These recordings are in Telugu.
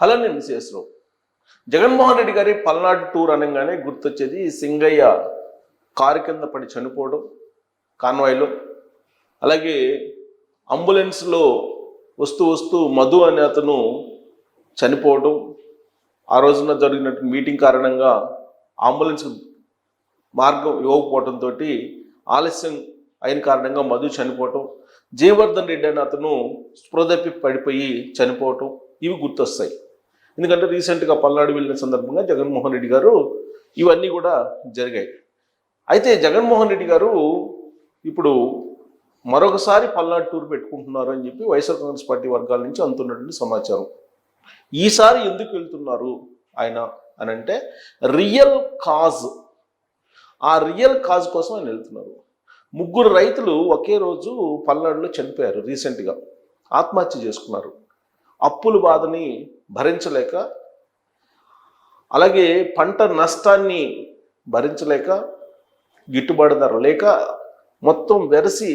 హలో నేను విశేషరావు జగన్మోహన్ రెడ్డి గారి పల్నాడు టూర్ అనగానే గుర్తొచ్చేది సింగయ్య కారు కింద పడి చనిపోవడం కాన్వాయ్లో. అలాగే అంబులెన్స్లో వస్తూ వస్తూ మధు అనే అతను చనిపోవడం ఆ రోజున జరిగిన మీటింగ్ కారణంగా అంబులెన్స్ మార్గం ఇవ్వకపోవడంతో ఆలస్యం అయిన కారణంగా మధు చనిపోవటం జయవర్ధన్ రెడ్డి అనే అతను స్పృహదప్పి పడిపోయి చనిపోవటం ఇవి గుర్తొస్తాయి. ఎందుకంటే రీసెంట్గా పల్నాడు వెళ్ళిన సందర్భంగా జగన్మోహన్ రెడ్డి గారు ఇవన్నీ కూడా జరిగాయి. అయితే జగన్మోహన్ రెడ్డి గారు ఇప్పుడు మరొకసారి పల్నాడు టూర్ పెట్టుకుంటున్నారు అని చెప్పి వైఎస్ఆర్ కాంగ్రెస్ పార్టీ వర్గాల నుంచి అందుతున్నటువంటి సమాచారం. ఈసారి ఎందుకు వెళ్తున్నారు ఆయన అని అంటే రియల్ కాజ్. ఆ రియల్ కాజ్ కోసం ఆయన వెళ్తున్నారు. ముగ్గురు రైతులు ఒకే రోజు పల్నాడులో చనిపోయారు రీసెంట్గా. ఆత్మహత్య చేసుకున్నారు. అప్పుల బాధని భరించలేక అలాగే పంట నష్టాన్ని భరించలేక గిట్టుబాటు ధర లేక మొత్తం వెరసి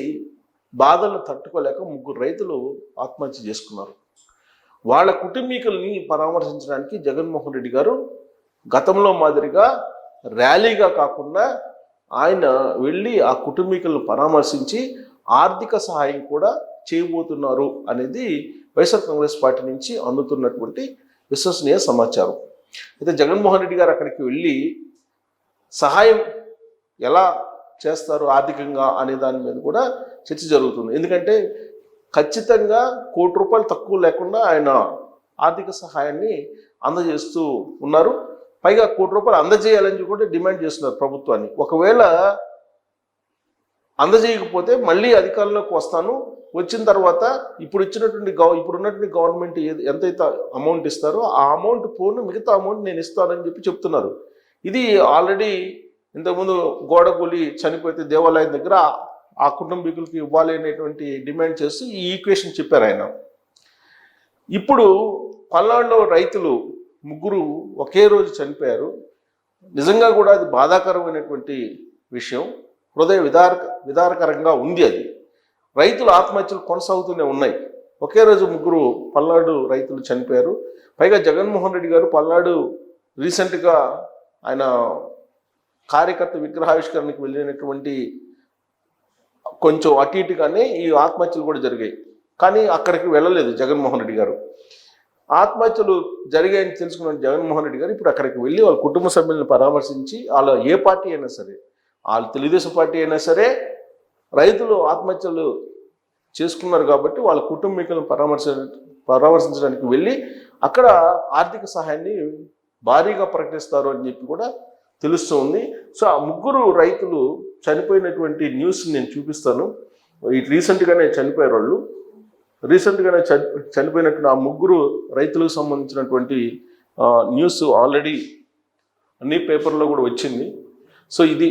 బాధలను తట్టుకోలేక ముగ్గురు రైతులు ఆత్మహత్య చేసుకున్నారు. వాళ్ళ కుటుంబీకుల్ని పరామర్శించడానికి జగన్మోహన్ రెడ్డి గారు గతంలో మాదిరిగా ర్యాలీగా కాకుండా ఆయన వెళ్ళి ఆ కుటుంబీకులను పరామర్శించి ఆర్థిక సహాయం కూడా చేయబోతున్నారు అనేది వైఎస్ఆర్ కాంగ్రెస్ పార్టీ నుంచి అందుతున్నటువంటి విశ్వసనీయ సమాచారం. అయితే జగన్మోహన్ రెడ్డి గారు అక్కడికి వెళ్ళి సహాయం ఎలా చేస్తారు ఆర్థికంగా అనే దాని మీద కూడా చర్చ జరుగుతుంది. ఎందుకంటే ఖచ్చితంగా కోటి రూపాయలు తక్కువ లేకుండా ఆయన ఆర్థిక సహాయాన్ని అందజేస్తూ ఉన్నారు. పైగా కోటి రూపాయలు అందజేయాలని కూడా డిమాండ్ చేస్తున్నారు ప్రభుత్వాన్ని. ఒకవేళ అందజేయకపోతే మళ్ళీ అధికారంలోకి వస్తాను. వచ్చిన తర్వాత ఇప్పుడు ఇచ్చినటువంటి గవ ఇప్పుడు ఉన్నటువంటి గవర్నమెంట్ ఏది ఎంతైతే అమౌంట్ ఇస్తారో ఆ అమౌంట్ పోను మిగతా అమౌంట్ నేను ఇస్తానని చెప్పి చెప్తున్నారు. ఇది ఆల్రెడీ ఇంతకుముందు గోడగూలి చనిపోతే దేవాలయం దగ్గర ఆ కుటుంబీకులకి ఇవ్వాలి అనేటువంటి డిమాండ్ చేస్తూ ఈ ఈక్వేషన్ చెప్పారు ఆయన. ఇప్పుడు పల్నాడులో రైతులు ముగ్గురు ఒకే రోజు చనిపోయారు. నిజంగా కూడా అది బాధాకరమైనటువంటి విషయం. హృదయ విదారక విదారకరంగా ఉంది అది. రైతుల ఆత్మహత్యలు కొనసాగుతూనే ఉన్నాయి. ఒకే రోజు ముగ్గురు పల్నాడు రైతులు చనిపోయారు. పైగా జగన్మోహన్ రెడ్డి గారు పల్నాడు రీసెంట్గా ఆయన కార్యకర్త విగ్రహావిష్కరణకి వెళ్ళినటువంటి కొంచెం అటు ఇటుగానే ఈ ఆత్మహత్యలు కూడా జరిగాయి. కానీ అక్కడికి వెళ్ళలేదు జగన్మోహన్ రెడ్డి గారు. ఆత్మహత్యలు జరిగాయని తెలుసుకున్న జగన్మోహన్ రెడ్డి గారు ఇప్పుడు అక్కడికి వెళ్ళి వాళ్ళ కుటుంబ సభ్యులను పరామర్శించి వాళ్ళ ఏ పార్టీ అయినా సరే వాళ్ళు తెలుగుదేశం పార్టీ అయినా సరే రైతులు ఆత్మహత్యలు చేసుకున్నారు కాబట్టి వాళ్ళ కుటుంబీకులను పరామర్శ పరామర్శించడానికి వెళ్ళి అక్కడ ఆర్థిక సహాయాన్ని భారీగా ప్రకటిస్తారు అని చెప్పి కూడా తెలుస్తుంది సో ఆ ముగ్గురు రైతులు చనిపోయినటువంటి న్యూస్ నేను చూపిస్తాను. ఈ రీసెంట్గానే చనిపోయారు వాళ్ళు. రీసెంట్గానే చని చనిపోయినటువంటి ఆ ముగ్గురు రైతులకు సంబంధించినటువంటి న్యూస్ ఆల్రెడీ అన్ని పేపర్లో కూడా వచ్చింది. సో ఇది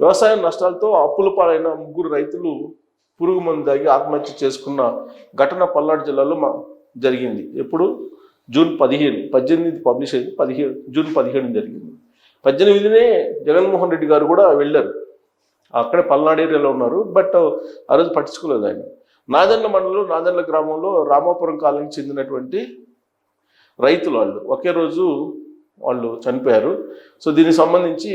వ్యవసాయ నష్టాలతో అప్పుల పాలైన ముగ్గురు రైతులు పురుగు మందు తాగి ఆత్మహత్య చేసుకున్న ఘటన పల్నాడు జిల్లాలో మా జరిగింది. ఎప్పుడు? జూన్ పదిహేను. పద్దెనిమిది పబ్లిష్ అయింది. పదిహేను జూన్ పదిహేను జరిగింది. పద్దెనిమిదినే జగన్మోహన్ రెడ్డి గారు కూడా వెళ్ళారు. అక్కడే పల్నాడు ఏరియాలో ఉన్నారు. బట్ ఆ రోజు పట్టించుకోలేదు ఆయన. నాదెండ్ల మండలం నాదెండ్ల గ్రామంలో రామాపురం కాలనీకి చెందినటువంటి రైతులు వాళ్ళు. ఒకే రోజు వాళ్ళు చనిపోయారు. సో దీనికి సంబంధించి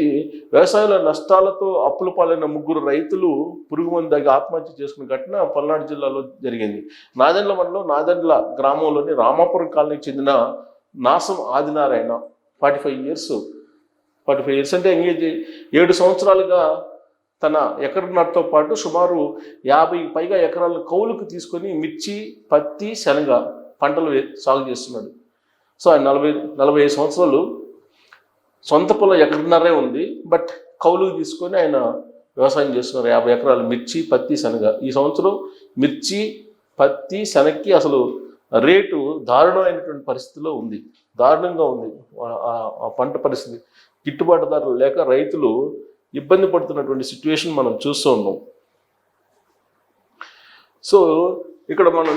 వ్యవసాయంలో నష్టాలతో అప్పుల పాలైన ముగ్గురు రైతులు పురుగు మందు దగ్గర ఆత్మహత్య చేసుకున్న ఘటన పల్నాడు జిల్లాలో జరిగింది. నాదెండ్ల మండలం నాదెండ్ల గ్రామంలోని రామాపురం కాలనీకి చెందిన Nasam Adinarayana forty five years forty five years అంటే ఎంగేజ్ ఏడు సంవత్సరాలుగా తన ఎకరన్నరతో పాటు సుమారు యాభై పైగా ఎకరాల కౌలుకు తీసుకొని మిర్చి పత్తి శనగ పంటలు సాగు చేస్తున్నాడు. సో ఆయన నలభై నలభై ఐదు సంవత్సరాలు సొంత పొలం ఎకరన్నరే ఉంది బట్ కౌలుకు తీసుకొని ఆయన వ్యవసాయం చేస్తున్నారు. యాభై ఎకరాలు మిర్చి పత్తి శనగ. ఈ సంవత్సరం మిర్చి పత్తి శనగకి అసలు రేటు దారుణమైనటువంటి పరిస్థితిలో ఉంది. దారుణంగా ఉంది. ఆ పంట పరిస్థితి. గిట్టుబాటు ధరలు లేక రైతులు ఇబ్బంది పడుతున్నటువంటి సిచ్యువేషన్ మనం చూస్తూ ఉన్నాం. సో ఇక్కడ మనం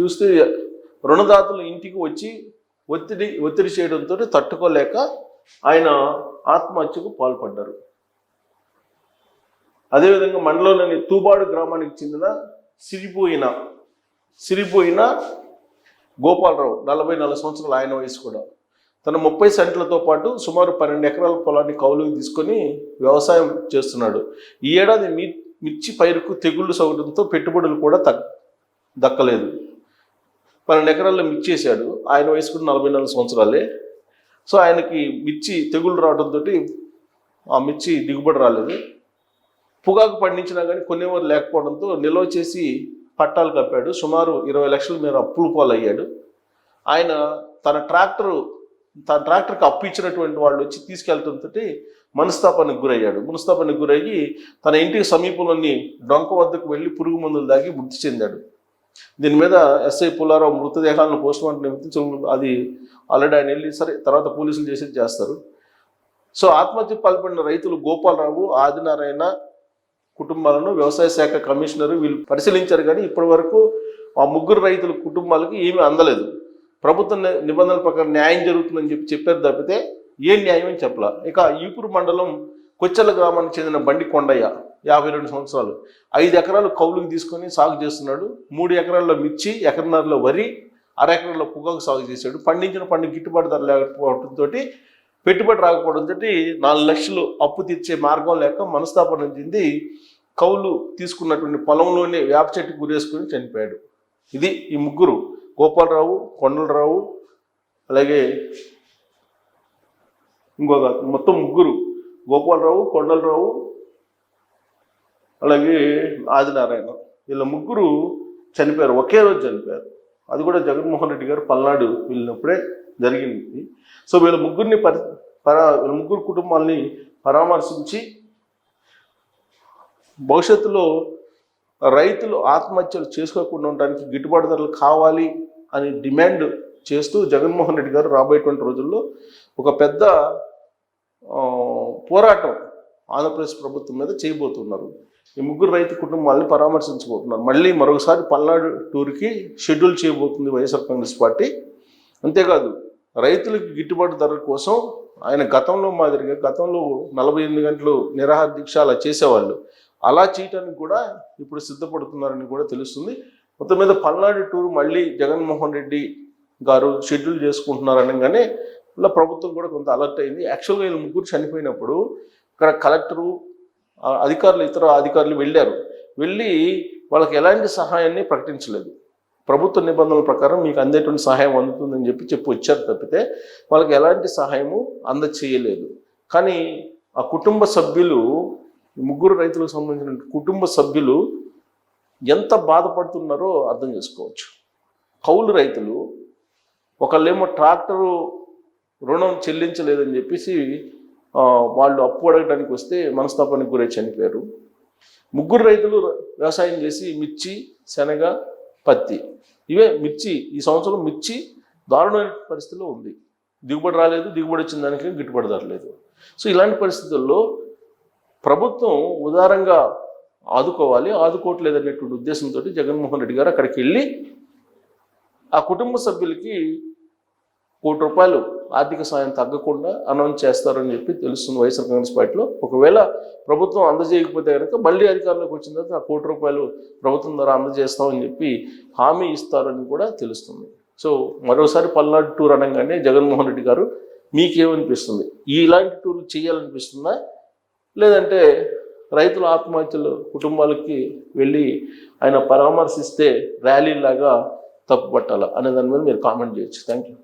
చూస్తే రుణదాతలు ఇంటికి వచ్చి ఒత్తిడి ఒత్తిడి చేయడంతో తట్టుకోలేక ఆయన ఆత్మహత్యకు పాల్పడ్డారు. అదేవిధంగా మండలంలోని తూబాడు గ్రామానికి చెందిన సిరిపోయిన సిరిపోయిన గోపాలరావు నలభై నాలుగు సంవత్సరాలు ఆయన వయసు కూడా. తన ముప్పై సెంట్లతో పాటు సుమారు పన్నెండు ఎకరాల పొలాన్ని కౌలుకు తీసుకొని వ్యవసాయం చేస్తున్నాడు. ఈ ఏడాది మిర్చి పైరుకు తెగుళ్ళు సౌకర్యంతో పెట్టుబడులు కూడా దక్కలేదు. పన్నెండు ఎకరాల్లో మిర్చి వేసాడు ఆయన వయసు కూడా నలభై నాలుగు సంవత్సరాలే. సో ఆయనకి మిర్చి తెగుళ్ళు రావడంతో ఆ మిర్చి దిగుబడి రాలేదు. పొగాకు పండించినా కానీ కొనేవారు లేకపోవడంతో నిల్వ చేసి పట్టాలు కప్పాడు. సుమారు ఇరవై లక్షల మేర అప్పులు పాలయ్యాడు. ఆయన తన ట్రాక్టర్ తన ట్రాక్టర్కి అప్పు ఇచ్చినటువంటి వాళ్ళు వచ్చి తీసుకెళ్ళడంతో మనస్తాపానికి గురయ్యాడు. మనస్తాపానికి గురయ్యి తన ఇంటికి సమీపంలోని డొంక వద్దకు వెళ్ళి పురుగు మందులు దాగి మృతి చెందాడు. దీని మీద ఎస్ఐ పుల్లారావు మృతదేహాలను పోస్ట్ మార్టం నిమిత్తం అది ఆల్రెడీ ఆయన వెళ్ళి సరే తర్వాత పోలీసులు చేసేది చేస్తారు. సో ఆత్మహత్య పాల్పడిన రైతులు గోపాలరావు ఆదినారాయణ కుటుంబాలను వ్యవసాయ శాఖ కమిషనర్ వీళ్ళు పరిశీలించారు కానీ ఇప్పటి వరకు ఆ ముగ్గురు రైతుల కుటుంబాలకు ఏమీ అందలేదు. ప్రభుత్వ నిబంధనల ప్రకారం న్యాయం జరుగుతుందని చెప్పి చెప్పారు తప్పితే ఏ న్యాయం అని చెప్పలా. ఇక ఈపురు మండలం కొచ్చెల గ్రామానికి చెందిన బండి కొండయ్య. యాభై రెండు సంవత్సరాలు. ఐదు ఎకరాలు కౌలుకి తీసుకొని సాగు చేస్తున్నాడు. మూడు ఎకరాల్లో మిర్చి ఎకరన్నరలో వరి అర ఎకరాల్లో పొగాకు సాగు చేశాడు. పండించిన పంట గిట్టుబాటు ధర లేకపోవడంతో పెట్టుబడి రాకపోవడంతో నాలుగు లక్షలు అప్పు తీర్చే మార్గం లేక మనస్తాపన చెంది కౌలు తీసుకున్నటువంటి పొలంలోనే వేప చెట్టు గురేసుకుని చనిపోయాడు. ఇది ఈ ముగ్గురు. గోపాలరావు కొండలరావు అలాగే ఇంకొక మొత్తం ముగ్గురు. గోపాలరావు కొండలరావు అలాగే ఆదినారాయణ వీళ్ళ ముగ్గురు చనిపోయారు ఒకే రోజు చనిపోయారు. అది కూడా జగన్మోహన్ రెడ్డి గారు పల్నాడు వెళ్ళినప్పుడే జరిగింది. సో వీళ్ళ ముగ్గురిని పరి పరా వీళ్ళ ముగ్గురు కుటుంబాల్ని పరామర్శించి భవిష్యత్తులో రైతులు ఆత్మహత్యలు చేసుకోకుండా ఉండడానికి గిట్టుబాటు ధరలు కావాలి అని డిమాండ్ చేస్తూ జగన్మోహన్ రెడ్డి గారు రాబోయేటువంటి రోజుల్లో ఒక పెద్ద పోరాటం ఆంధ్రప్రదేశ్ ప్రభుత్వం మీద చేయబోతున్నారు. ఈ ముగ్గురు రైతు కుటుంబాలని పరామర్శించబోతున్నారు. మళ్ళీ మరొకసారి పల్నాడు టూర్కి షెడ్యూల్ చేయబోతుంది వైఎస్ఆర్ కాంగ్రెస్ పార్టీ. అంతేకాదు రైతులకు గిట్టుబాటు ధరల కోసం ఆయన గతంలో మాదిరిగా గతంలో నలభై ఎనిమిది గంటలు నిరాహార దీక్ష అలా చేసేవాళ్ళు. అలా చేయటానికి కూడా ఇప్పుడు సిద్ధపడుతున్నారని కూడా తెలుస్తుంది. మొత్తం మీద పల్నాడు టూర్ మళ్ళీ జగన్మోహన్ రెడ్డి గారు షెడ్యూల్ చేసుకుంటున్నారు అనగానే ఇలా ప్రభుత్వం కూడా కొంత అలర్ట్ అయింది. యాక్చువల్గా వీళ్ళు ముగ్గురు చనిపోయినప్పుడు ఇక్కడ కలెక్టరు అధికారులు ఇతర అధికారులు వెళ్ళారు. వెళ్ళి వాళ్ళకి ఎలాంటి సహాయాన్ని ప్రకటించలేదు. ప్రభుత్వ నిబంధనల ప్రకారం మీకు అందేటువంటి సహాయం అందుతుందని చెప్పి చెప్పి వచ్చారు తప్పితే వాళ్ళకి ఎలాంటి సహాయము అందచేయలేదు. కానీ ఆ కుటుంబ సభ్యులు ముగ్గురు రైతులకు సంబంధించిన కుటుంబ సభ్యులు ఎంత బాధపడుతున్నారో అర్థం చేసుకోవచ్చు. కౌలు రైతులు ఒకళ్ళేమో ట్రాక్టరు రుణం చెల్లించలేదని చెప్పేసి వాళ్ళు అప్పు అడగడానికి వస్తే మనస్తాపానికి గురై చనిపోయారు. ముగ్గురు రైతులు వ్యవసాయం చేసి మిర్చి శనగ పత్తి. ఇవే మిర్చి ఈ సంవత్సరం మిర్చి దారుణమైన పరిస్థితిలో ఉంది. దిగుబడి రాలేదు దిగుబడి వచ్చిన దానికి గిట్టుబడి ధరలేదు సో ఇలాంటి పరిస్థితుల్లో ప్రభుత్వం ఉదారంగా ఆదుకోవాలి ఆదుకోవట్లేదు అనేటువంటి ఉద్దేశంతో జగన్మోహన్ రెడ్డి గారు అక్కడికి వెళ్ళి ఆ కుటుంబ సభ్యులకి కోటి రూపాయలు ఆర్థిక సాయం తగ్గకుండా అనౌన్స్ చేస్తారని చెప్పి తెలుస్తుంది వైఎస్ఆర్ కాంగ్రెస్ పార్టీలో. ఒకవేళ ప్రభుత్వం అందజేయకపోతే కనుక మళ్ళీ అధికారంలోకి వచ్చిన తర్వాత ఆ కోటి రూపాయలు ప్రభుత్వం ద్వారా అందజేస్తామని చెప్పి హామీ ఇస్తారని కూడా తెలుస్తుంది. సో మరోసారి పల్నాడు టూర్ అనగానే జగన్మోహన్ రెడ్డి గారు మీకేమనిపిస్తుంది? ఇలాంటి టూర్ చేయాలనిపిస్తుందా? లేదంటే రైతుల ఆత్మహత్యలు కుటుంబాలకి వెళ్ళి ఆయన పరామర్శిస్తే ర్యాలీలాగా తప్పు పట్టాలా అనే దాని మీద మీరు కామెంట్ చేయొచ్చు. Thank you